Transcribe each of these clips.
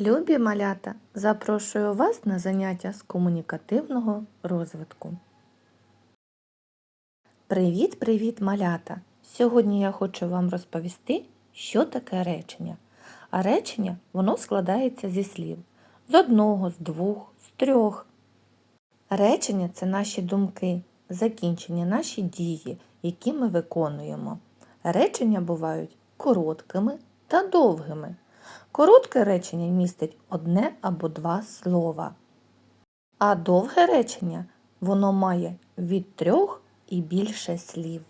Любі малята, запрошую вас на заняття з комунікативного розвитку. Привіт-привіт, малята! Сьогодні я хочу вам розповісти, що таке речення. А речення воно складається зі слів з одного, з двох, з трьох. Речення це наші думки, закінчення, наші дії, які ми виконуємо. Речення бувають короткими та довгими. Коротке речення містить одне або два слова. А довге речення воно має від трьох і більше слів.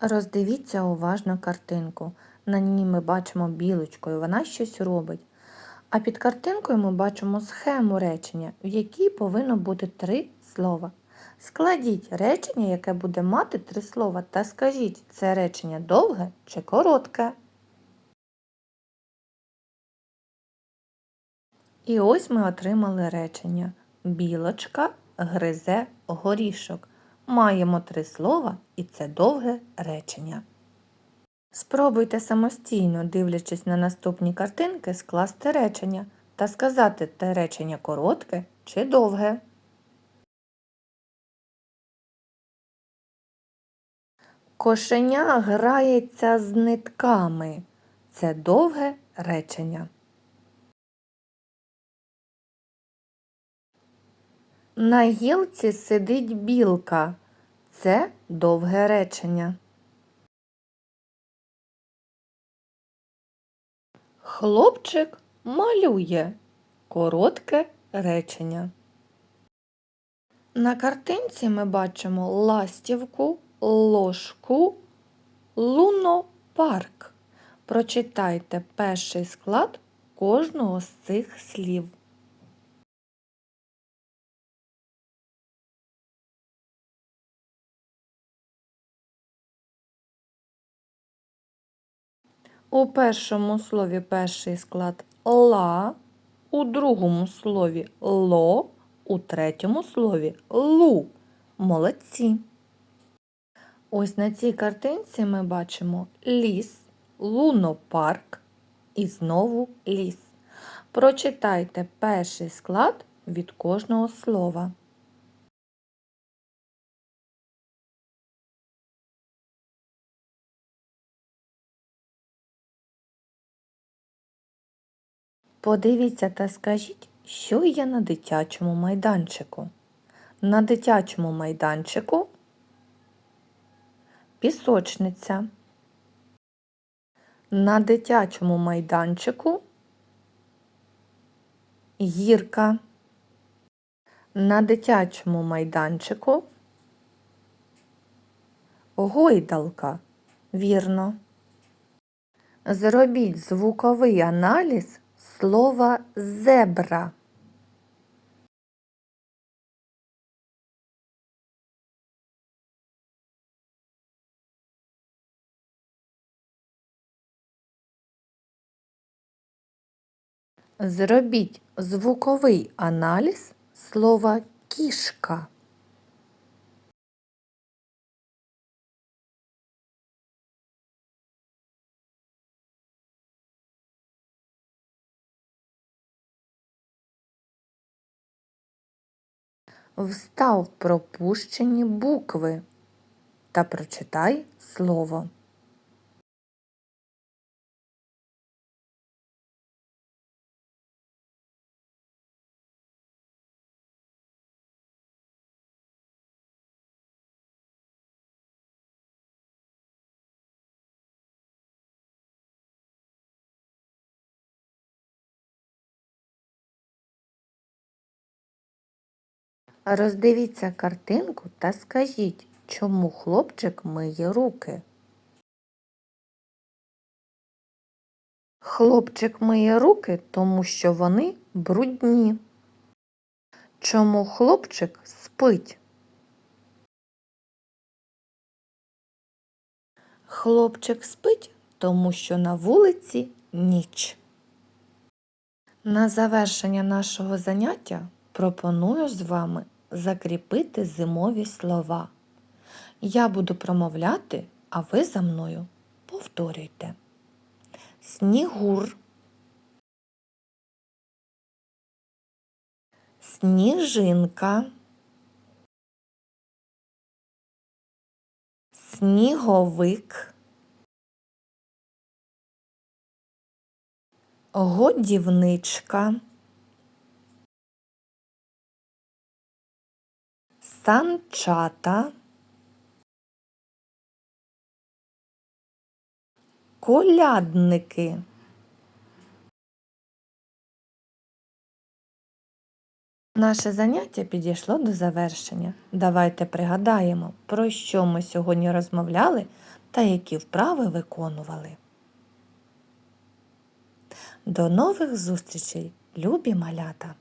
Роздивіться уважно картинку. На ній ми бачимо білочку, і вона щось робить. А під картинкою ми бачимо схему речення, в якій повинно бути три слова. Складіть речення, яке буде мати три слова, та скажіть, це речення довге чи коротке. І ось ми отримали речення. Білочка гризе горішок. Маємо три слова і це довге речення. Спробуйте самостійно, дивлячись на наступні картинки, скласти речення та сказати, те речення коротке чи довге. Кошеня грається з нитками. Це довге речення. На гілці сидить білка. Це довге речення. Хлопчик малює коротке речення. На картинці ми бачимо ластівку, ложку, лунопарк. Прочитайте перший склад кожного з цих слів. У першому слові перший склад ла, у другому слові ло, у третьому слові лу. Молодці. Ось на цій картинці ми бачимо ліс, лунопарк і знову ліс. Прочитайте перший склад від кожного слова. Подивіться та скажіть, що є на дитячому майданчику. На дитячому майданчику пісочниця. На дитячому майданчику гірка. На дитячому майданчику гойдалка. Вірно. Зробіть звуковий аналіз слова зебра. Зробіть звуковий аналіз слова кішка. Встав пропущені букви та прочитай слово. Роздивіться картинку та скажіть, чому хлопчик миє руки. Хлопчик миє руки, тому що вони брудні. Чому хлопчик спить? Хлопчик спить, тому що на вулиці ніч. На завершення нашого заняття пропоную з вами закріпити зимові слова. Я буду промовляти, а ви за мною повторюйте. Снігур. Сніжинка. Сніговик. Годівничка. Санчата, колядники. Наше заняття підійшло до завершення. Давайте пригадаємо, про що ми сьогодні розмовляли та які вправи виконували. До нових зустрічей, любі малята!